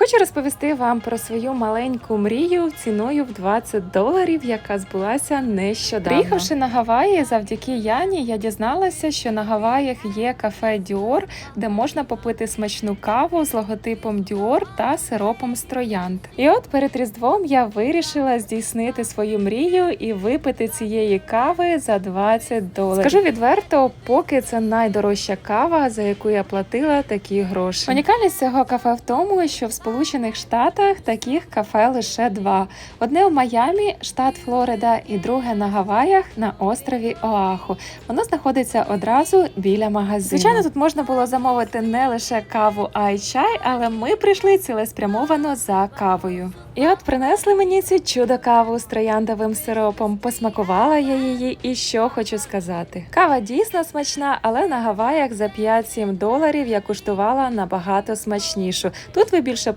Хочу розповісти вам про свою маленьку мрію ціною в 20 доларів, яка збулася нещодавно. Приїхавши на Гаваї, завдяки Яні, я дізналася, що на Гаваях є кафе Діор, де можна попити смачну каву з логотипом Діор та сиропом з троянд. І от перед Різдвом я вирішила здійснити свою мрію і випити цієї кави за 20 доларів. Скажу відверто, поки це найдорожча кава, за яку я платила такі гроші. Унікальність цього кафе в тому, що в Сполучених Штатах таких кафе лише два: одне в Майамі, штат Флорида, і друге на Гаваях на острові Оаху. Воно знаходиться одразу біля магазину. Звичайно, тут можна було замовити не лише каву, а й чай, але ми прийшли цілеспрямовано за кавою. І от принесли мені цю чудо каву з трояндовим сиропом. Посмакувала я її, і що хочу сказати. Кава дійсно смачна, але на Гаваях за 5-7 доларів я куштувала набагато смачнішу. Тут ви більше